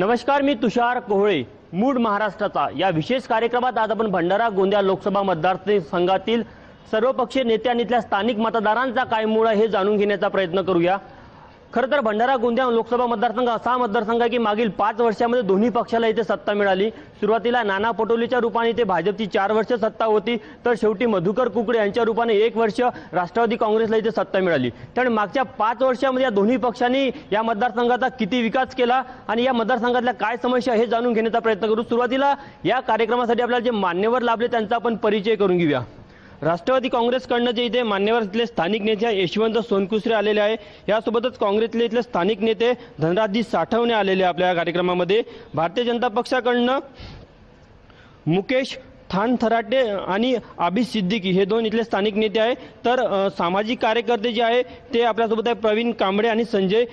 नमस्कार मी तुषार कोहळे मूड महाराष्ट्राचा. या विशेष कार्यक्रमात आज आपण भंडारा गोंदिया लोकसभा मतदारसंघातील सर्वपक्षीय नेते आणि इथल्या स्थानिक मतदारांचा काय मूळ आहे हे जाणून घेण्याचा प्रयत्न करूया. खरं तर भंडारा गोंदिया लोकसभा मतदारसंघ असा मतदारसंघ आहे की मागील पाच वर्षामध्ये दोन्ही पक्षाला इथे सत्ता मिळाली. सुरुवातीला नाना पटोलेच्या रूपाने इथे भाजपची चार वर्ष सत्ता होती. तर शेवटी मधुकर कुकडे यांच्या रूपाने एक वर्ष राष्ट्रवादी काँग्रेसला इथे सत्ता मिळाली. त्यामुळे मागच्या पाच वर्षामध्ये या दोन्ही पक्षांनी या मतदारसंघाचा किती विकास केला आणि या मतदारसंघातल्या काय समस्या हे जाणून घेण्याचा प्रयत्न करू. सुरुवातीला या कार्यक्रमासाठी आपल्याला जे मान्यवर लाभले त्यांचा आपण परिचय करून घेऊया. राष्ट्रवादी काँग्रेसकडनं जे इथे मान्यवर इथले स्थानिक नेते आहे, यशवंत सोनकुसरे आलेले आहे यासोबतच काँग्रेसले इथले स्थानिक नेते धनराजजी साठवणे आलेले आपल्या या कार्यक्रमामध्ये. भारतीय जनता पक्षाकडनं मुकेश थान थराटे आणि आबिद सिद्दीकी हे दोन इथले स्थानिक नेते आहे तर सामाजिक कार्यकर्ते जे आहे ते आपल्यासोबत आहे प्रवीण कांबळे आणि संजय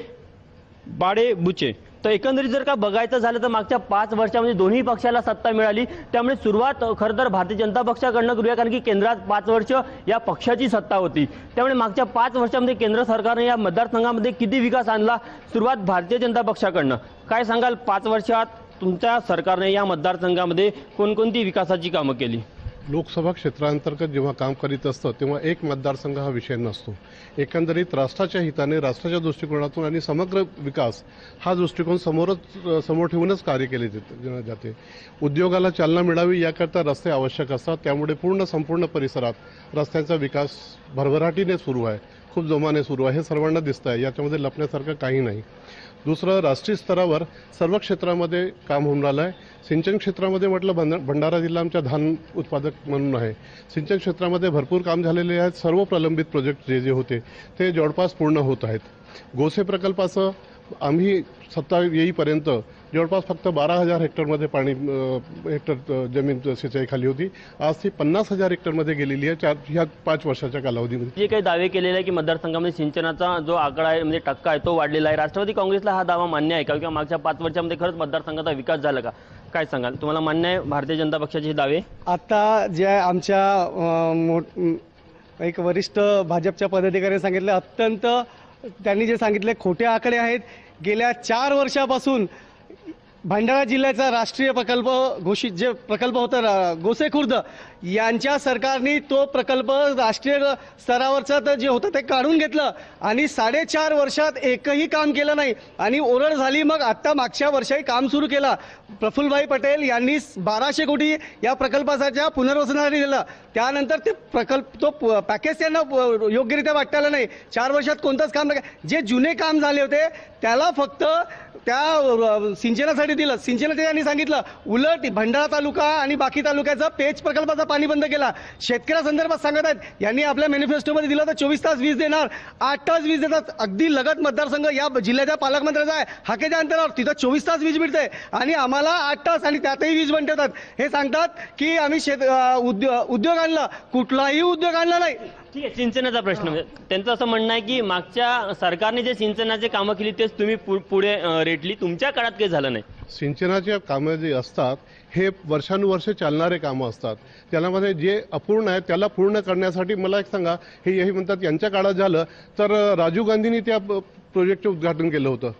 बाडे बुचे तर एकंदरीत जर का बघायचं झालं तर मागच्या पाच वर्षामध्ये दोन्ही पक्षाला सत्ता मिळाली. त्यामुळे सुरुवात खरं तर भारतीय जनता पक्षाकडनं करूया कारण की केंद्रात पाच वर्ष या पक्षाची सत्ता होती. त्यामुळे मागच्या पाच वर्षामध्ये केंद्र सरकारने या मतदारसंघामध्ये किती विकास आणला? सुरुवात भारतीय जनता पक्षाकडनं. काय सांगाल? पाच वर्षात तुमच्या सरकारने या मतदारसंघामध्ये कोणकोणती विकासाची कामं केली? लोकसभा क्षेत्रांतर्गत जेव्हा काम करीत असतं तेव्हा एक मतदारसंघ हा विषय नसतो. एकंदरीत राष्ट्राच्या हिताने राष्ट्राच्या दृष्टिकोनातून आणि समग्र विकास हा दृष्टिकोन समोरच समोर ठेवूनच कार्य केले जाते- जाते. उद्योगाला चालना मिळावी याकरता रस्ते आवश्यक असतात. त्यामुळे पूर्ण संपूर्ण परिसरात रस्त्यांचा विकास भरभराटीने सुरू आहे. खूप जोमाने सुरू आहे. हे सर्वांना दिसतं आहे याच्यामध्ये लपण्यासारखं काही नाही. दुसरं राष्ट्रीय स्तरावर सर्व क्षेत्रामध्ये काम होऊन राहिलं आहे. सिंचन क्षेत्रामध्ये म्हटलं भंड भंडारा जिल्हा आमच्या धान उत्पादक म्हणून आहे. सिंचन क्षेत्रामध्ये भरपूर काम झालेले आहेत. सर्व प्रलंबित प्रोजेक्ट जे जे होते ते जवळपास पूर्ण होत आहेत. गोसे प्रकल्पाचं आम्ही सत्ता येईपर्यंत जवळपास फक्त बारा हजार हेक्टरमध्ये पाणी हेक्टर जमीन सिंचाई खाली होती. आज ती पन्नास हजार हेक्टरमध्ये गेलेली आहे चार ह्या पाच वर्षाच्या कालावधीमध्ये. जे काही दावे केलेले आहे की मतदारसंघामध्ये सिंचनाचा जो आकडा आहे म्हणजे टक्का आहे तो वाढलेला आहे. राष्ट्रवादी काँग्रेसला हा दावा मान्य आहे का? किंवा मागच्या पाच वर्षामध्ये खरंच मतदारसंघाचा विकास झाला का? काय सांगाल? तुम्हाला मान्य आहे भारतीय जनता पक्षाचे हे दावे? आता जे आमच्या एक वरिष्ठ भाजपच्या पदाधिकाऱ्यांनी सांगितले अत्यंत त्यांनी जे सांगितले खोटे आकडे आहेत. गेल्या चार वर्षापासून भंडारा जिल्ह्याचा राष्ट्रीय प्रकल्प घोषित जे प्रकल्प होता गोसेखुर्द यांच्या सरकारने तो प्रकल्प राष्ट्रीय स्तरावरचा तर जे होतं ते काढून घेतलं आणि साडेचार वर्षात एकही काम केलं नाही. आणि ओरड झाली मग आत्ता मागच्या वर्षाही काम सुरू केलं. प्रफुल्लभाई पटेल यांनी बाराशे कोटी या प्रकल्पाच्या पुनर्वसनासाठी दिलं. त्यानंतर ते प्रकल्प तो प- पॅकेज त्यांना योग्यरित्या वाटताला नाही. चार वर्षात कोणतंच काम नाही. जे जुने काम झाले होते त्याला फक्त त्या सिंचनासाठी दिलं. सिंचनाचं त्यांनी सांगितलं उलट भंडारा तालुका आणि बाकी तालुक्याचा पेच प्रकल्पाचा पाणी बंद केला. शेतकऱ्यासंदर्भात सांगत आहेत यांनी आपल्या मॅनिफेस्टोमध्ये दिलं तर चोवीस तास वीज देणार आठ तास वीज देतात. अगदी लगत मतदारसंघ या जिल्ह्याच्या पालकमंत्र्याचा आहे. हाकेच्या अंतरावर तिथं चोवीस तास वीज मिळते आणि आम्हाला आठ तास आणि त्यातही वीज बंद ठेवतात हे सांगतात की आम्ही शेत उद्योग उद्योग आणला. कुठलाही उद्योग आणला नाही. ठीक आहे सिंचनाचा प्रश्न. त्यांचं असं म्हणणं आहे की मागच्या सरकारने जे सिंचनाचे कामं केली तेच तुम्ही पु- पुढे अं, रेटली तुमच्या काळात काही झालं नाही. सिंचनाचे कामं जे असतात हे वर्षानुवर्षे चालणारे कामं असतात. त्यामध्ये जे अपूर्ण आहे त्याला पूर्ण करण्यासाठी मला एक सांगा हे यही म्हणतात यांच्या काळात झालं तर राजीव गांधींनी त्या प- प्रोजेक्टचं उद्घाटन केलं होतं.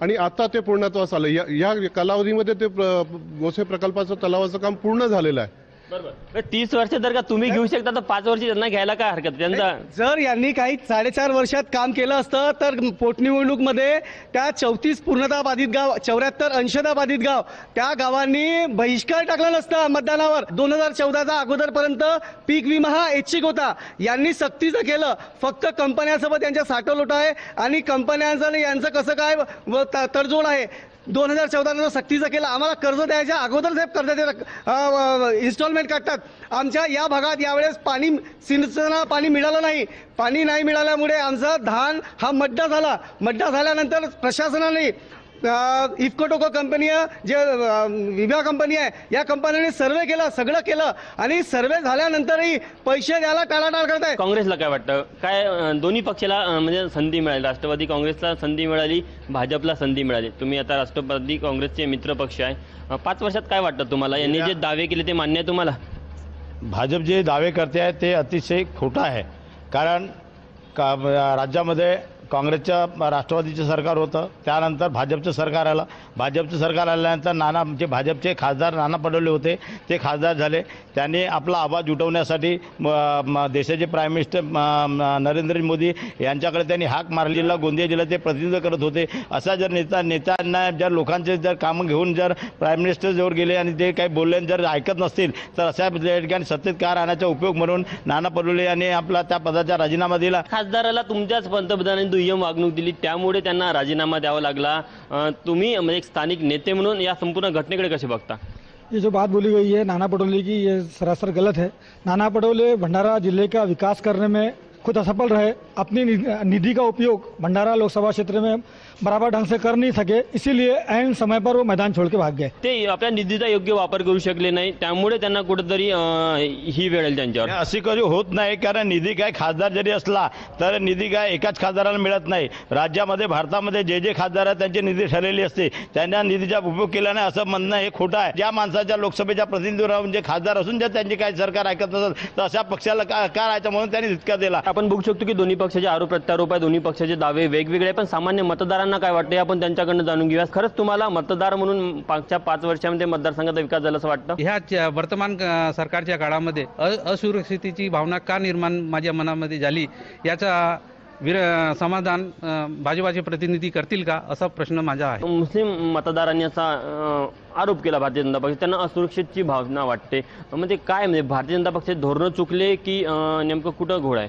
आणि आता ते पूर्णत्वास आलं. या या कालावधीमध्ये ते प्र- गोसे प्रकल्पाचं तलावाचं काम पूर्ण झालेलं आहे. बरोबर. तीस वर्ष जर का तुम्ही घेऊ शकता तर पाच वर्ष त्यांना घ्यायला काय हरकत? त्यांचा जर यांनी काही साडेचार वर्षात काम केलं असतं तर पोटनिवडणूकमध्ये त्या चौतीस पूर्णता बाधित गाव चौऱ्याहत्तर अंशता बाधित गाव त्या गावांनी बहिष्कार टाकला नसता मतदानावर. दोन हजार चौदाचा अगोदरपर्यंत पीक विमा हा ऐच्छिक होता. यांनी सक्तीचं केलं फक्त कंपन्यांसोबत यांच्या साठवलोट आहे आणि कंपन्यांचं आणि यांचं कसं काय तडजोड आहे? दोन हजार चौदा सक्तीचं केलं. आम्हाला कर्ज द्यायच्या अगोदर जे कर्जाचे इन्स्टॉलमेंट काढतात. आमच्या या भागात यावेळेस पाणी सिंचना पाणी मिळालं नाही. पाणी नाही मिळाल्यामुळे आमचा धान हा मड्डा झाला. मड्डा झाल्यानंतर प्रशासनाने अं, इफ्कोटोको कंपनी आहे, जे विमा कंपनी आहे या कंपनीने सर्वे केला सगळं केलं आणि सर्वे झाल्यानंतरही पैसे द्यायला टाळाटाळ करत आहे काँग्रेसला काय वाटतं? काय दोन्ही पक्षाला म्हणजे संधी मिळाली? राष्ट्रवादी काँग्रेसला संधी मिळाली भाजपला संधी मिळाली. तुम्ही आता राष्ट्रवादी काँग्रेसचे मित्र पक्ष आहे. पाच वर्षात काय वाटतं तुम्हाला? यांनी जे दावे केले ते मान्य आहे तुम्हाला? भाजप जे दावे करते आहे ते अतिशय खोटं आहे. कारण का राज्यामध्ये काँग्रेसच्या राष्ट्रवादीचं सरकार होतं. त्यानंतर भाजपचं सरकार आलं. भाजपचं सरकार आल्यानंतर नाना जे भाजपचे खासदार नाना पटोले होते. ते खासदार झाले. त्यांनी आपला आवाज उठवण्यासाठी म- देशाचे प्राईम मिनिस्टर नरेंद्र मोदी यांच्याकडे त्यांनी हाक मारली. जिल्हा गोंदिया जिल्हा ते प्रतिनिधित्व करत होते. असा जर नेता नेत्यांना जर लोकांचे जर कामं घेऊन जर प्राईम मिनिस्टर जवळ गेले आणि ते काही बोलले आणि जर ऐकत नसतील तर अशा ठिकाणी सत्तेत का राहण्याचा उपयोग म्हणून नाना पडवले यांनी आपला त्या पदाचा राजीनामा दिला. खासदाराला तुमच्याच पंतप्रधानांनी दुय्यम वागणूक दिली. त्यामुळे त्यांना राजीनामा द्यावा लागला. तुम्ही म्हणजे एक स्थानिक नेते म्हणून या संपूर्ण घटनेकडे कसे बघता? ये जो बात बोली गई है नाना पटोले की ये सरासर गलत है. नाना पटोले भंडारा जिले का विकास करने में खुद असफल रहे. अपनी निधि का उपयोग भंडारा लोकसभा क्षेत्र में बराबर ढंग से कर नहीं सके इसीलिए ऐन समय पर वो मैदान छोड़ के भाग गए। ते आपल्या निधीचा योग्य वापर करू शकले नाही त्यामुळे त्यांना कुठेतरी ही वेळ आली त्यांच्यावर. अशी कधी होत नाही कारण निधी काय खासदार जरी असला तर निधी काय एकाच खासदाराला मिळत नाही. राज्यामध्ये भारतामध्ये जे जे खासदार आहेत त्यांची निधी ठरलेली असते. त्यांना निधीचा उपयोग केला नाही असं म्हणणं हे खोटं आहे. ज्या माणसाच्या लोकसभेच्या प्रतिनिधी राहून जे खासदार असून जर त्यांची काही सरकार ऐकत नसत तर अशा पक्षाला का का राहायचं म्हणून त्यांनी तितका दिला. आपण बघू शकतो की दोन्ही पक्षाचे आरोप प्रत्यारोप आहे. दोन्ही पक्षाचे दावे वेगवेगळे पण सामान्य मतदारांना काय वाटतं आपण त्यांच्याकडनं जाणून घेऊया खरंच तुम्हाला मतदार म्हणून मागच्या पाच वर्षामध्ये मतदारसंघाचा विकास झाला असं वाटतं? ह्या वर्तमान सरकारच्या काळामध्ये असुरक्षितेची भावना का निर्माण माझ्या मनामध्ये झाली? याचा विर समाधान भाजपाचे प्रतिनिधी करतील का असा प्रश्न माझा आहे. मुस्लिम मतदारांनी असा आरोप केला भारतीय जनता पक्ष त्यांना असुरक्षितची भावना वाटते. म्हणजे काय म्हणजे भारतीय जनता पक्षाचे धोरणं चुकले की नेमकं कुठं घोळ आहे?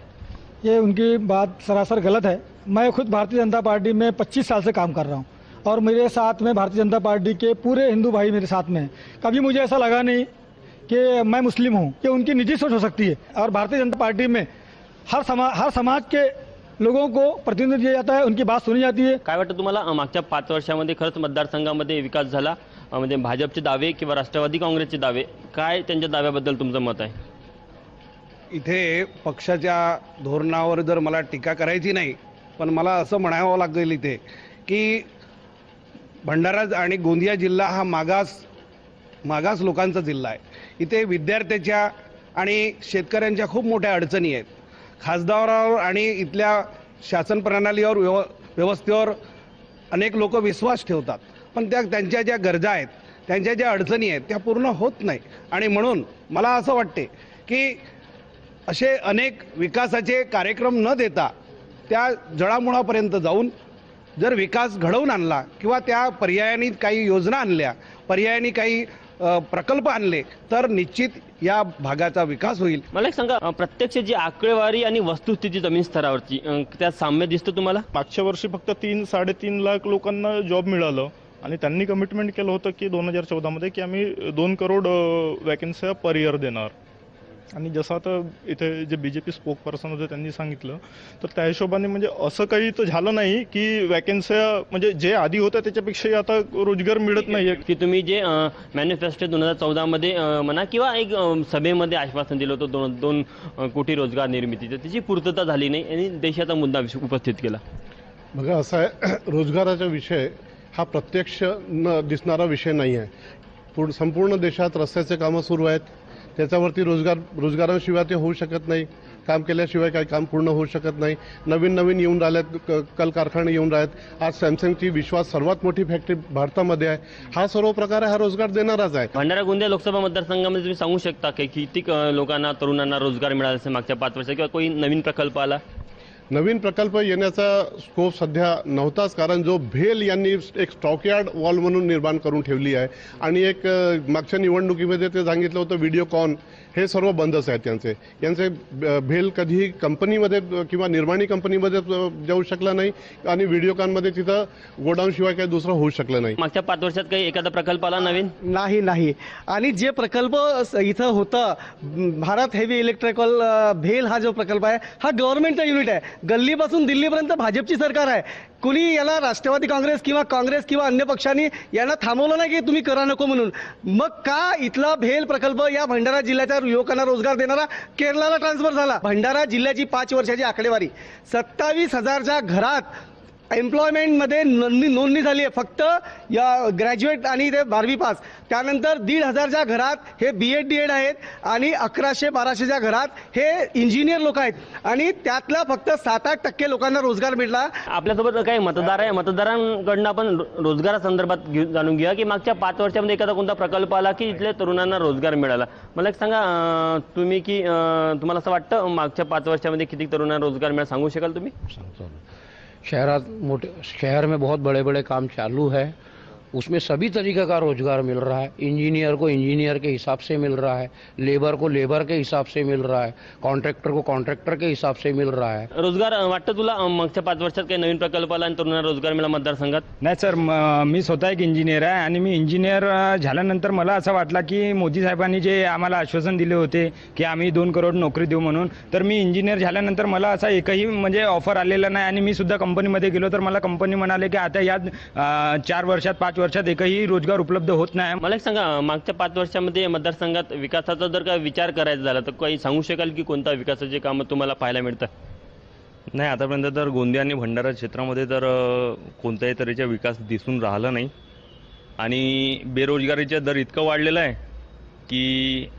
ये उनकी बात सरासर गलत है। मैं खुद भारतीय जनता पार्टी में 25 साल से काम कर रहा हूँ और मेरे साथ में भारतीय जनता पार्टी के पूरे हिंदू भाई मेरे साथ में हैं। कभी मुझे ऐसा लगा नहीं कि मैं मुस्लिम हूँ, कि उनकी निजी सोच हो सकती है। और भारतीय जनता पार्टी में हर समाज हर समाज के लोगों को प्रतिनिधित्व दिया जाता है, उनकी बात सुनी जाती है। काय वाटतं तुम्हाला? मागच्या पाच वर्षामध्ये खरंच मतदारसंघामध्ये विकास झाला म्हणजे भाजपचे दावे किंवा राष्ट्रवादी काँग्रेसचे दावे, काय त्यांच्या दाव्याबद्दल तुमचं मत आहे? इथे पक्षाच्या धोरणावर जर मला टीका करायची नाही पण मला असं म्हणावं लागेल इथे की भंडारा आणि गोंदिया जिल्हा हा मागास मागास लोकांचा जिल्हा आहे. इथे विद्यार्थ्याच्या आणि शेतकऱ्यांच्या खूप मोठ्या अडचणी आहेत. खासदारावर आणि इथल्या शासन प्रणालीवर व्यव व्यवस्थेवर अनेक लोक विश्वास ठेवतात. पण त्या त्यांच्या ज्या गरजा आहेत त्यांच्या ज्या अडचणी आहेत त्या पूर्ण होत नाही. आणि म्हणून मला असं वाटते की असे अनेक विकासाचे कार्यक्रम न देता त्या जळामुळापर्यंत जाऊन जर विकास घडवून आणला किंवा त्या पर्यायाने काही योजना आणल्या पर्यायाने काही प्रकल्प आणले तर निश्चित या भागाचा विकास होईल. मला एक सांगा प्रत्यक्ष जी आकडेवारी आणि वस्तुस्थिती जमीन स्तरावरची त्यात साम्य दिसतं तुम्हाला? मागच्या वर्षी फक्त तीन साडेतीन लाख लोकांना जॉब मिळालं आणि त्यांनी कमिटमेंट केलं होतं की दोन हजार चौदामध्ये की आम्ही दोन करोड वॅकन्स्या पर इयर देणार. आणि जसं आता इथे जे B J P spoke person होते त्यांनी सांगितलं तर त्या हिशोबाने म्हणजे असं काही तर झालं नाही की वॅकन्स्या म्हणजे जे आधी होत्या त्याच्यापेक्षाही आता रोजगार मिळत नाही की तुम्ही जे मॅनिफेस्टो दोन हजार चौदामध्ये म्हणा किंवा एक सभेमध्ये आश्वासन दिलं होतं दोन दोन कोटी रोजगार निर्मितीचं त्याची पूर्तता झाली नाही आणि देशाचा मुद्दा उपस्थित केला. बघा असं आहे रोजगाराचा विषय हा प्रत्यक्ष न दिसणारा विषय नाही आहे पूर्ण संपूर्ण देशात रस्त्याचे कामं सुरू आहेत. त्याच्यावरती रोजगार रोजगाराशिवाय ते होऊ शकत नाही. काम केल्याशिवाय काही काम पूर्ण होऊ शकत नाही. नवीन नवीन येऊन राहिल्यात क- कल कारखाने येऊन राहत आज सॅमसंगची विश्वास सर्वात मोठी फॅक्टरी भारतामध्ये आहे. हा सर्व प्रकारे हा रोजगार देणाराच आहे. भंडारा गोंदिया लोकसभा मतदारसंघामध्ये तुम्ही सांगू शकता की किती लोकांना तरुणांना रोजगार मिळाला असेल मागच्या पाच वर्षात किंवा कोणी नवीन प्रकल्प आला? नवीन प्रकल्प येण्याचा स्कोप सध्या नव्हताच कारण जो भेल यांनी एक स्टॉकयार्ड वॉल म्हणून निर्माण करून ठेवली आहे. आणि एक मागच्या निवडणुकीमध्ये ते सांगितलं होतं व्हिडिओकॉन हे सर्व बंदच आहेत त्यांचे. यांचे भेल कधीही कंपनीमध्ये किंवा निर्माणी कंपनीमध्ये जाऊ शकला नाही. आणि व्हिडिओकॉनमध्ये तिथं गोडाऊनशिवाय काही दुसरं होऊ शकलं नाही. मागच्या पाच वर्षात काही एखादा प्रकल्प आला नवीन? नाही नाही. आणि जे प्रकल्प स- इथं होतं भारत हेवी इलेक्ट्रिकल भेल हा जो प्रकल्प आहे हा गव्हर्नमेंटचा युनिट आहे. गल्लीपासून दिल्लीपर्यंत भाजपची सरकार आहे. कुणी याला राष्ट्रवादी काँग्रेस किंवा काँग्रेस किंवा अन्य पक्षांनी यांना थांबवलं नाही की तुम्ही करा नको म्हणून? मग का इथला भेल प्रकल्प या भंडारा जिल्ह्याच्या युवकांना रोजगार देणारा केरळाला ट्रान्सफर झाला? भंडारा जिल्ह्याची पाच वर्षाची आकडेवारी. सत्तावीस हजारच्या घरात एम्प्लॉयमेंटमध्ये नोंदणी नोंदणी झाली आहे. फक्त या ग्रॅज्युएट आणि ते बारावी पास त्यानंतर दीड हजारच्या घरात हे बी एड डी एड आहेत आणि अकराशे बाराशेच्या घरात हे इंजिनियर लोक आहेत. आणि त्यातला फक्त सात आठ टक्के लोकांना रोजगार मिळला. आपल्यासोबत काही मतदार आहे. मतदारांकडनं आपण रोजगारासंदर्भात घेऊ जाणून घेऊया की मागच्या पाच वर्षामध्ये एखादा कोणता प्रकल्प आला की इथल्या तरुणांना रोजगार मिळाला? मला एक सांगा तुम्ही की तुम्हाला असं वाटतं मागच्या पाच वर्षामध्ये किती तरुणांना रोजगार मिळाला? सांगू शकाल तुम्ही? शहरात मोटे शहर में बहुत बड़े बड़े काम चालू है। उसमें सभी तरीके का रोजगार मिल रहा है। इंजीनियर को इंजीनियर के हिसाब से मिल रहा है लेबर को लेबर के हिसाब से मिल रहा है कॉन्ट्रैक्टर को कॉन्ट्रैक्टर के हिसाब से मिल रहा है। रोजगार वाटतं तुला मागच्या पाच वर्षात काही नवीन प्रकल्प आला आणि तरुणांना रोजगार मिळाला मतदारसंघात? नाही सर म- स्वतः एक इंजिनियर आहे आणि मी इंजिनियर झाल्यानंतर मला असं वाटलं की मोदी साहेबांनी जे आम्हाला आश्वासन दिले होते की आम्ही दोन करोड नोकरी देऊ म्हणून तर मी इंजिनियर झाल्यानंतर मला असा एकही म्हणजे ऑफर आलेला नाही आणि मी सुद्धा कंपनीमध्ये गेलो तर मला कंपनी म्हणाले की आता या चार वर्षात पाच वर्षात एकही रोजगार उपलब्ध होत नाही. मला एक सांगा मागच्या पाच वर्षामध्ये मतदारसंघात विकासाचा जर का विचार करायचा झाला तर काही सांगू शकाल की कोणता विकासाचे कामं तुम्हाला पाहायला मिळतं? नाही आतापर्यंत तर गोंदिया आणि भंडारा क्षेत्रामध्ये तर कोणत्याही तऱ्हेचा विकास दिसून राहिला नाही. आणि बेरोजगारीचा दर इतकं वाढलेलं आहे की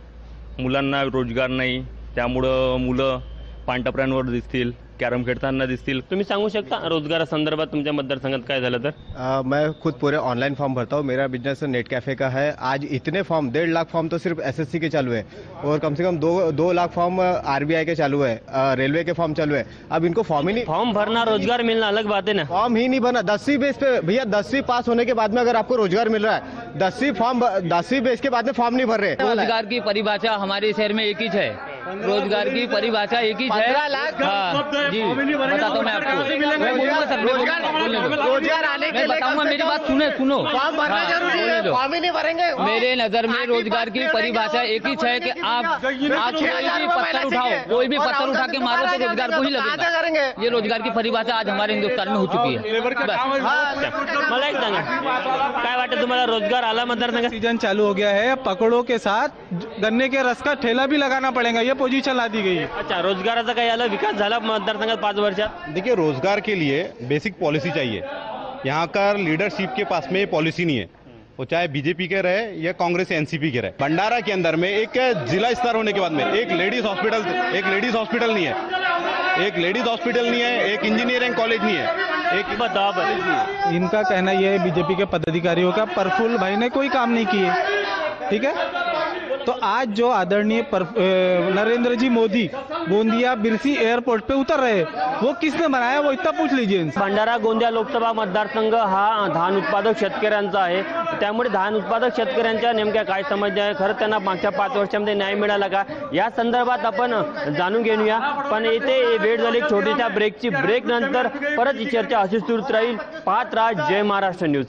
मुलांना रोजगार नाही त्यामुळं मुलं पानटपऱ्यांवर दिसतील कॅरम खेळताना दिसतील. तुम्ही सांगू शकता रोजगारासंदर्भात तुमच्या मतदारसंघात काय झालं तर? आ, मैं खुद पूरे ऑनलाइन फॉर्म भरता हूँ। मेरा बिज़नेस नेट कैफ़े का है। आज इतने फॉर्म डेढ़ लाख फॉर्म तो सिर्फ़ एसएससी के चालू है। और कम से कम दो दो लाख फॉर्म आरबीआई के चालू है। आ, रेलवे के फॉर्म चालू है। अब इनको फॉर्म ही नहीं फॉर्म भरना रोज़गार मिलना अलग बात है ना। फॉर्म ही नहीं भरना। दसवीं बेस पे भैया दसवीं पास होने के बाद में अगर आपको रोज़गार मिल रहा है दसवीं फॉर्म दसवीं बेस के बाद में फॉर्म नहीं भर रहे। रोज़गार की परिभाषा हमारे शहर में एक ही है। रोज़गार की परिभाषा एक ही है हाँ, जी बताता हूँ मैं आपको। रोज़गार आने मैं बताऊँगा मेरी बात सुने सुनो। फॉर्म भरना हाँ, है ही भरेंगे मेरे नज़र में रोज़गार की परिभाषा एक ही है कि आप आज कोई भी पत्थर उठाओ कोई भी पत्थर उठा के मारो तो रोज़गार को ही लगेगा। ये रोज़गार की परिभाषा आज हमारे हिंदुस्तान में हो चुकी है। मला एक सांगा काय वाटतं तुम्हाला रोज़गार आला मतदारसंघात सीज़न चालू हो गया है पकड़ों के साथ गन्ने के रस का ठेला भी लगाना पड़ेगा। ये पोजीशन ला दी गई. अच्छा रोजगाराचा काही आला विकास झाला मतदारसंघात पाच वर्षात? देखिए रोज़गार के लिए बेसिक पॉलिसी चाहिए. यहाँ का लीडरशिप के पास में पॉलिसी नहीं है। वो चाहे बीजेपी के रहे या कांग्रेस एनसीपी के रहे। भंडारा के अंदर में एक जिला स्तर होने के बाद में एक लेडीज़ हॉस्पिटल एक लेडीज़ हॉस्पिटल नहीं है। एक लेडीज़ हॉस्पिटल नहीं है एक इंजीनियरिंग कॉलेज नहीं है। एक बताओ बताओ। इनका कहना यह है बीजेपी के पदाधिकारियों का प्रफुल्ल भाई ने कोई काम नहीं किए। ठीक है? तो आज जो आदरणीय पर- नरेंद्र जी मोदी गोंदिया बिरसी एयरपोर्ट पे उतर रहे वो किसने बनाया? वो इतना पूछ लीजिए भंडारा गोंदिया लोकसभा मतदारसंघ हा धान उत्पादक शेतकऱ्यांचा आहे. त्यामुळे धान उत्पादक शेतकऱ्यांच्या नेमक्या काय समस्या आहे? खरं त्यांना मागच्या पाच वर्षामध्ये न्याय मिळाला का? या संदर्भात आपण जाणून घेऊया पण येथे वेळ झाली छोटीशा ब्रेकची ब्रेक नंतर परत ही चर्चा अशीच सुरूच राहील. पाहत राहा जय महाराष्ट्र न्यूज.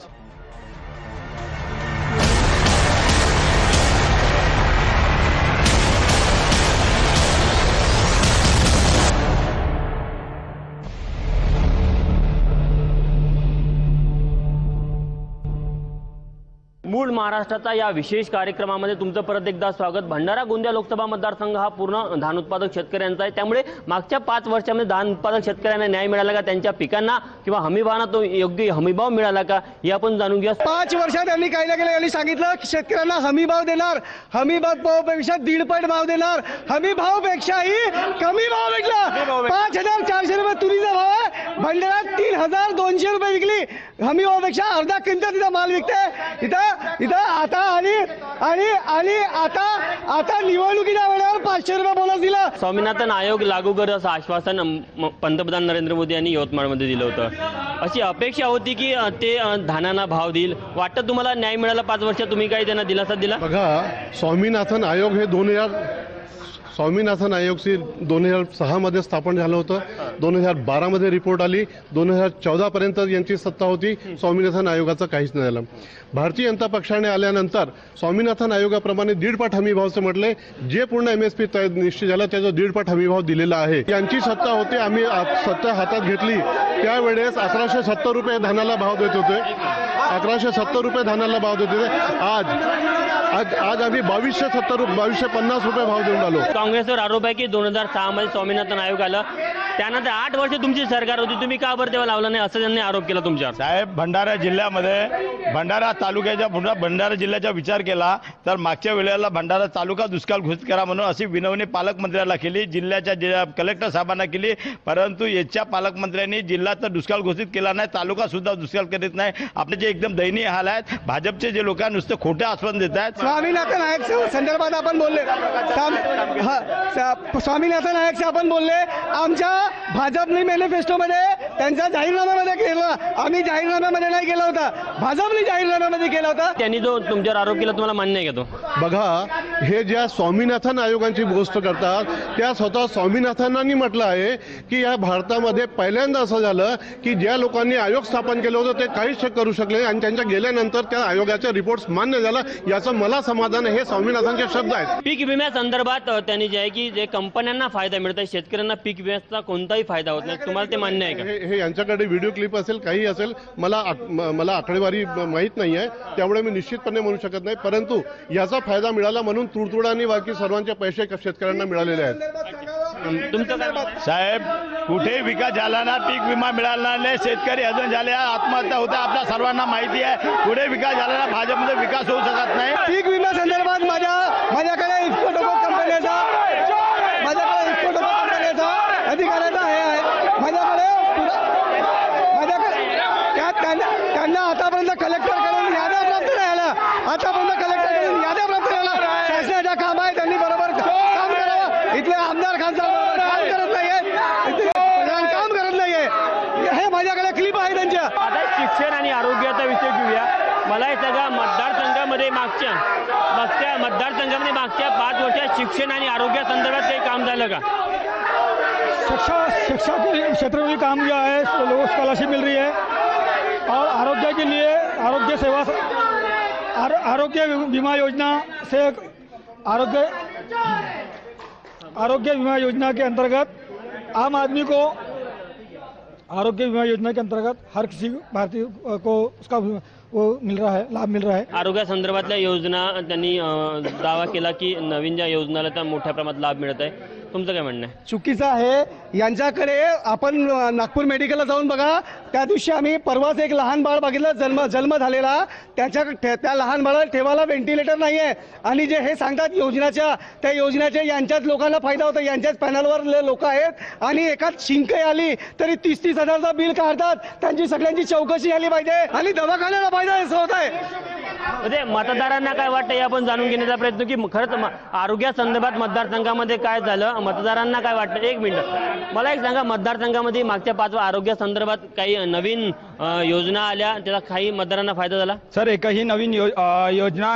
महाराष्ट्राचा या विशेष कार्यक्रमामध्ये तुमचं परत एकदा स्वागत. भंडारा गोंदिया लोकसभा मतदारसंघ हा पूर्ण धान उत्पादक शेतकऱ्यांचा आहे. त्यामुळे मागच्या पाच वर्षामध्ये धान उत्पादक शेतकऱ्यांना न्याय मिळाला का? त्यांच्या पिकांना किंवा हमीभावाना तो योग्य हमीभाव मिळाला का? हे आपण जाणून घेऊया. पाच वर्षात त्यांनी काही ना केलं यांनी सांगितलं. की शेतकऱ्यांना हमी भाव देणार हमी भावापेक्षा दीडपट भाव देणार. हमी भावापेक्षाही कमी भाव विकला पाच हजार चारशे रुपये तुरीचा भाव आहे. भंडारात तीन हजार दोनशे रुपये विकली. हमी भावापेक्षा अर्धा क्विंटल तिथं माल विकते इथं इथं आता आणि आणि आणि आता आता निवडणुकीच्या वेळेवर पाचशे रुपये बोनस दिला. स्वामीनाथन आयोग लागू कर असं आश्वासन म- पंतप्रधान नरेंद्र मोदी यांनी यवतमाळमध्ये दिलं होतं. अशी अपेक्षा होती की अ, ते अ, धानांना भाव देईल. वाटतं तुम्हाला न्याय मिळाला पाच वर्ष तुम्ही काही त्यांना दिलासा दिला? बघा स्वामीनाथन आयोग हे दोन हजार स्वामीनाथन आयोग सी दोन हजार सहामध्ये स्थापन झालं होतं. दोन हजार बारामध्ये रिपोर्ट आली. दोन हजार चौदापर्यंत यांची सत्ता होती. स्वामीनाथन आयोगाचं काहीच नाही झालं. भारतीय जनता पक्षाने आल्यानंतर स्वामीनाथन आयोगाप्रमाणे दीडपट हमीभावचं म्हटले. जे पूर्ण एम एस पी निश्चित झालं त्याचा दीडपट हमीभाव दिलेला आहे. यांची सत्ता होती. आम्ही सत्ता हातात घेतली. त्यावेळेस अकराशे सत्तर रुपये धानाला भाव देत होते. अकराशे सत्तर रुपये धानाला भाव देत होते. आज आज आज आम्ही बावीसशे सत्तर रुपये बावीसशे पन्नास रुपये भाव देऊन आलो. काँग्रेसवर आरोप आहे की दोन हजार सहा मध्ये स्वामीनाथन आयोग आलं. त्यानंतर आठ वर्ष तुमची सरकार होती. तुम्ही का बरं तेव्हा लावलं नाही? असं त्यांनी आरोप केला तुमच्यावर. साहेब भंडारा जिल्ह्यामध्ये भंडारा तालुक्याच्या पुन्हा भंडारा जिल्ह्याचा विचार केला तर मागच्या वेळेला भंडारा तालुका दुष्काळ घोषित करा म्हणून अशी विनवणी पालकमंत्र्याला केली जिल्ह्याच्या कलेक्टर साहेबांना केली परंतु याच्या पालकमंत्र्यांनी जिल्हा तर दुष्काळ घोषित केला नाही तालुका सुद्धा दुष्काळ करीत नाही. आपले जे एकदम दयनीय हाल आहेत भाजपचे जे लोक आहेत नुसते खोटे आश्वासन देत आहेत. स्वामीनाथन नायक स- संदर्भात आपण बोलले. साम- हा, स- स्वामीनाथन नायक आपण बोलले आमच्या भाजपने मॅनिफेस्टोमध्ये त्यांच्या जाहीरनाम्यामध्ये केलं. आम्ही जाहीरनाम्यामध्ये नाही केला होता. भाजपने जाहीरनाम्यामध्ये केला होता. त्यांनी जो तुमच्यावर आरोप केला तुम्हाला मान्य आहे का तो? बघा हे ज्या स्वामीनाथन आयोगांची गोष्ट करतात त्या स्वतः स्वामीनाथनांनी म्हटलं आहे की या भारतामध्ये पहिल्यांदा असं झालं की ज्या लोकांनी आयोग स्थापन केलं होतं ते काहीच करू शकले आणि त्यांच्या गेल्यानंतर त्या आयोगाचे रिपोर्ट्स मान्य झाला याचं मला समाधान आहे हे स्वामीनाथनचे शब्द आहेत. पीक विम्यासंदर्भात अ, त्यांनी जे आहे की जे कंपन्यांना फायदा मिळत आहे शेतकऱ्यांना पीक विम्याचा कोणताही फायदा होत नाही. तुम्हाला ते मान्य आहे का? हे हे यांच्याकडे व्हिडिओ क्लिप असेल काही असेल मला आक- म- मला आकडेवारी माहीत नाही आहे त्यामुळे मी निश्चितपणे म्हणू शकत नाही. परंतु याचा फायदा मिळाला म्हणून तुडतुडाने बाकी सर्वांचे पैसे शेतकऱ्यांना मिळालेले आहेत. तुमचं काय मत? साहेब कुठेही विकास झाला ना पीक विमा मिळाला नाही शेतकरी अजून झाले आत्महत्या होत्या आपल्या सर्वांना माहिती आहे. कुठे विकास झाला ना भाजपमध्ये विकास होऊ शकत नाही. पीक विमा संदर्भात माझ्या माझ्याकडे इफ्कोटोको कंपन्याचा माझ्याकडे इफ्कोटोको कंपन्याचा अधिकाऱ्याचा शिक्षण आणि आरोग्यासंदर्भात काही काम झालं का? शिक्षा शिक्षा के क्षेत्र में काम किया है लोगों को स्कॉलरशिप मिल रही है और आरोग्य के लिए आरोग्य सेवा आरोग्य बीमा योजना से आरोग्य आरोग्य बीमा योजना के अंतर्गत आम आदमी को आरोग्य बीमा योजना के अंतर्गत हर किसी भारतीय को उसका वो मिल रहा है लाभ मिल रहा है। आरोग्यासंदर्भातल्या योजना त्यांनी दावा केला की नवीन ज्या योजनाला त्या मोठ्या प्रमाणात लाभ मिळत आहे. तुमचं काय म्हणणं आहे? चुकीचं आहे. यांच्याकडे आपण नागपूर मेडिकलला जाऊन बघा. त्या दिवशी आम्ही परवाच एक लहान बाळ बघितलं. जन्म जन्म झालेला. त्याच्या त्या लहान बाळाला ठेवायला व्हेंटिलेटर नाही आहे आणि जे हे सांगतात योजनाच्या त्या योजनाच्या यांच्याच लोकांना फायदा होतो. यांच्याच पॅनलवर लोक आहेत. आणि एकाच शिंके आली तरी तीस तीस हजारचा बिल काढतात. त्यांची सगळ्यांची चौकशी आली पाहिजे. आणि दवाखान्याला फायदा होत आहे म्हणजे मतदारांना काय वाटतं हे आपण जाणून घेण्याचा प्रयत्न की खरंच आरोग्यासंदर्भात मतदारसंघामध्ये काय झालं? मतदारांना काय वाटतं? एक मिनिट. मला एक सांगा मतदारसंघामध्ये मागच्या पाच आरोग्यासंदर्भात काही नवीन योजना आल्या त्याचा काही मतदारांना फायदा झाला? सर एकही नवीन यो योजना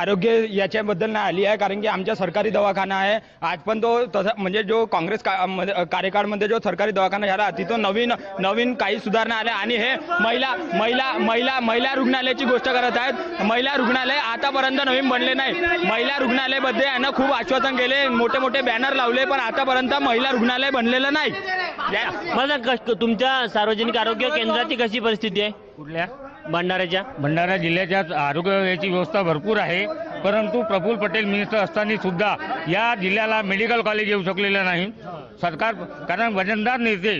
आरोग्य याच्याबद्दल नाही आली आहे कारण की आमच्या सरकारी दवाखाना आहे. आज पण तो तसा म्हणजे जो काँग्रेस का- मध्ये- कार्यकाळमध्ये जो सरकारी दवाखाना झाला तिथं नवीन नवीन काही सुधारणा आल्या. आणि हे महिला महिला महिला महिला रुग्णालयाची गोष्ट करत आहेत. महिला रुग्णालय आतापर्यंत नवीन बनले नाही. महिला रुग्णालयामध्ये आहे ना खूप आश्वासन केले मोठे मोठे बॅनर लावले पण आतापर्यंत महिला रुग्णालय बनलेलं नाही. मला तुमच्या सार्वजनिक आरोग्य केंद्राची कशी परिस्थिती आहे? कुठल्या? भंडाऱ्याच्या? भंडारा जिल्ह्याच्या आरोग्य व्यवस्था भरपूर आहे. परंतु प्रफुल्ल पटेल मिनिस्टर असताना सुद्धा या जिल्ह्याला मेडिकल कॉलेज येऊ शकलेलं नाही. सरकार कारण वजनदार नेते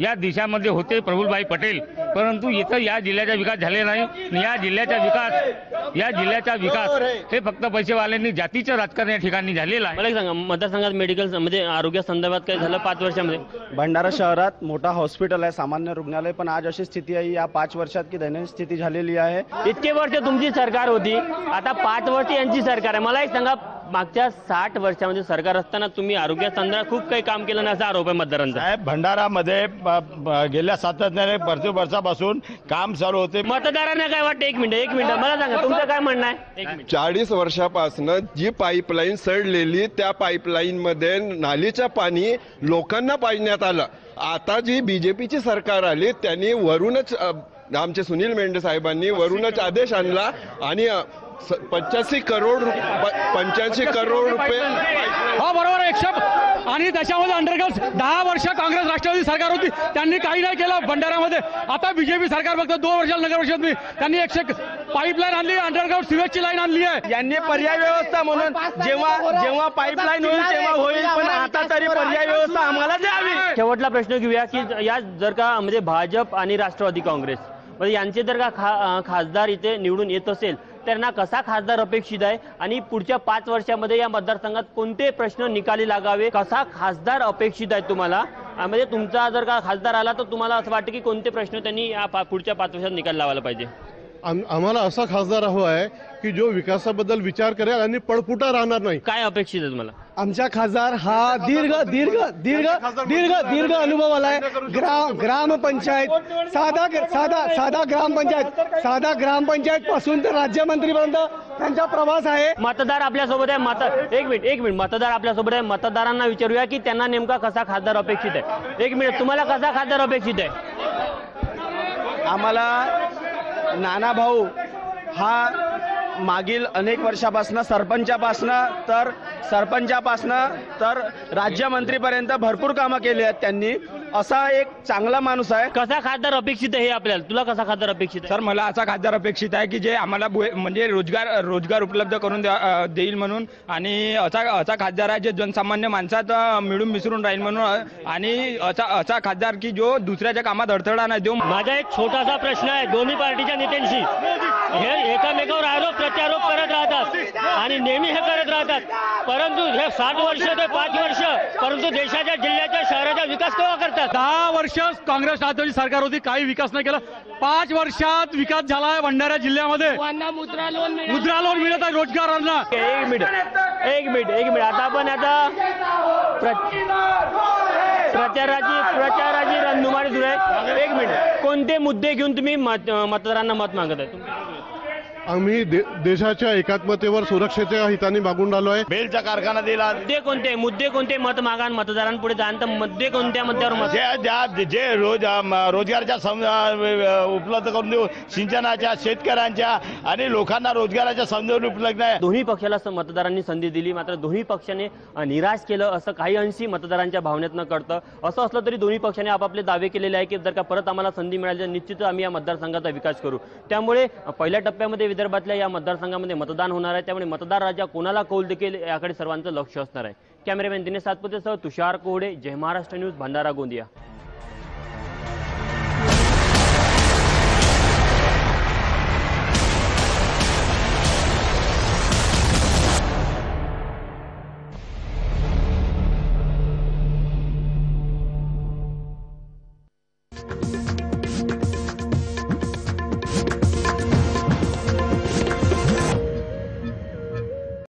या देशामध्ये होते प्रफुल्लभाई पटेल. परंतु इथं या जिल्ह्याचा विकास झाले नाही. या जिल्ह्याचा विकास या जिल्ह्याचा विकास हे फक्त पैसेवाल्यांनी जातीचं राजकारण या ठिकाणी झालेलं आहे. मला सांगा मतदारसंघात मेडिकल म्हणजे आरोग्यासंदर्भात काय झालं पाच वर्षामध्ये? भंडारा शहरात मोठा हॉस्पिटल आहे सामान्य रुग्णालय पण आज अशी स्थिती आहे या पाच वर्षात की दैनंदिन स्थिती झालेली आहे. इतके वर्ष तुमची सरकार होती आता पाच वर्ष यांची सरकार आहे. मला एक सांगा मागच्या साठ वर्षामध्ये सरकार असताना तुम्ही आरोग्यासंदर्भात खूप काही काम केलं नाही असा आरोप आहे मतदारांचा. साहेब भंडारामध्ये ब- ब- गेल्या सातत्याने भरपूर वर्षापासून काम चालू होते. मतदारांना काय वाटतं? एक मिनिट एक मिनिट. मला सांगा तुमचं काय म्हणणं आहे? एक मिनिट. चाळीस वर्षापासून जी पाईपलाईन सडलेली त्या पाईपलाईन मध्ये नालीचं पाणी लोकांना पाजण्यात आलं. आता जी बीजेपीची सरकार आली त्यांनी वरूनच अ, आमचे सुनील मेंढे साहेबांनी वरूनच आदेश आणला आणि पंच्याऐंशी करोड पंच्याऐंशी करोड रुपये हो बरोबर आहे. एकशे आणि त्याच्यामध्ये अंडरग्राऊंड दहा वर्ष काँग्रेस राष्ट्रवादी सरकार होती. त्यांनी काही नाही केलं भंडाऱ्यामध्ये. आता बीजेपी सरकार फक्त दोन वर्षाला नगर परिषद मी त्यांनी एकशे पाईपलाईन आणली अंडरग्राऊंड सिवेजची लाईन आणली आहे. यांनी पर्याय व्यवस्था म्हणून जेव्हा जेव्हा पाईपलाईन होईल तेव्हा होईल पण आता तरी पर्याय व्यवस्था आम्हाला द्यावी. शेवटला प्रश्न घेऊया की या जर का म्हणजे भाजप आणि राष्ट्रवादी काँग्रेस म्हणजे यांचे जर का खासदार इथे निवडून येत असेल त्यांना कसा खासदार अपेक्षित आहे? आणि पुढच्या पाच वर्षामध्ये या मतदारसंघात कोणते प्रश्न निकाली लागावे? कसा खासदार अपेक्षित आहे तुम्हाला? म्हणजे तुमचा जर का खासदार आला तर तुम्हाला असं वाटतं की कोणते प्रश्न त्यांनी या पुढच्या पाच वर्षात निकाल लावायला पाहिजे? आम- आम्हाला असा खासदार हवा आहे की जो विकासाबद्दल विचार करेल आणि पळपुटा राहणार नाही. काय अपेक्षित आहे तुम्हाला? आमचा खासदार हा दीर्घ दीर्घ दीर्घ दीर्घ दीर्घ अनुभव आलाय. ग्राम ग्रामपंचायत साधा साधा साधा ग्रामपंचायत साधा ग्रामपंचायत पासून तर राज्यमंत्रीपर्यंत त्यांचा प्रवास आहे. मतदार आपल्यासोबत आहे. मत एक मिनिट एक मिनिट. मतदार आपल्यासोबत आहे. मतदारांना विचारूया की त्यांना नेमका कसा खासदार अपेक्षित आहे? एक मिनिट तुम्हाला कसा खासदार अपेक्षित आहे? आम्हाला नाना भाऊ हा मागील अनेक वर्षापासनं सरपंचापासनं तर सरपंचापासनं तर राज्यमंत्रीपर्यंत भरपूर कामं केली आहेत त्यांनी. असा एक चांगला माणूस आहे. कसा खासदार अपेक्षित आहे हे आपल्याला? तुला कसा खासदार अपेक्षित आहे? सर मला असा खासदार अपेक्षित आहे की जे आम्हाला म्हणजे रोजगार रोजगार उपलब्ध करून द्या- अ, देईल म्हणून. आणि असा असा खासदार आहे जे जनसामान्य माणसात अ, मिळून मिसळून राहील म्हणून. अ, आणि असा असा खासदार की जो दुसऱ्याच्या कामात अडथळा नाही देऊ माझा एक छोटासा प्रश्न आहे दोन्ही पार्टीच्या नेत्यांशी. हे एकामेकावर आरोप प्रत्यारोप करत राहतात. आणि नेहमी हे करत राहतात. परंतु हे सात वर्ष ते पाच वर्ष परंतु देशाच्या जिल्ह्याच्या विकास केव्हा करतात? दहा वर्ष काँग्रेस राष्ट्रवादी सरकार होती काही विकास नाही केला. पाच वर्षात विकास झाला आहे भंडारा जिल्ह्यामध्ये. मुद्रा लोन मिळत आहे रोजगारांना. एक मिनिट एक मिनिट एक मिनिट. आता आपण आता प्र- प्रचाराची प्रचाराची रणधुमारी सुरू आहे. एक मिनिट. कोणते मुद्दे घेऊन तुम्ही मत मतदारांना मत मागत आहे आम्ही दे- देशाच्या एकात्मतेवर सुरक्षेच्या हिताने मागून राहिलो आहे. बेलचा कारखाना दिला मुद्दे कोणते? मुद्दे कोणते? मत मागा मतदारांपुढे जाण तर मुद्दे कोणत्या मुद्द्यावर मत जे ज्या- जे रोज रोजगाराच्या उपलब्ध करून देऊ सिंचनाच्या शेतकऱ्यांच्या आणि लोकांना रोजगाराच्या संधी उपलब्ध आहे. दोन्ही पक्षाला मतदारांनी संधी दिली. मात्र दोन्ही पक्षाने निराश केलं असं काही अंशी मतदारांच्या भावनेतनं कळतं. असं असलं तरी दोन्ही पक्षाने आपापले दावे केलेले आहे की जर का परत आम्हाला संधी मिळाली तर निश्चितच आम्ही या मतदारसंघाचा विकास करू. त्यामुळे पहिल्या टप्प्यामध्ये विदर्भातल्या या मतदारसंघामध्ये मतदान होणार आहे. त्यामुळे मतदार राजा कोणाला कौल देखील याकडे सर्वांचं लक्ष असणार आहे. कॅमेरामॅन दिनेश सातपुतेसह तुषार कोहडे जय महाराष्ट्र न्यूज भंडारा गोंदिया.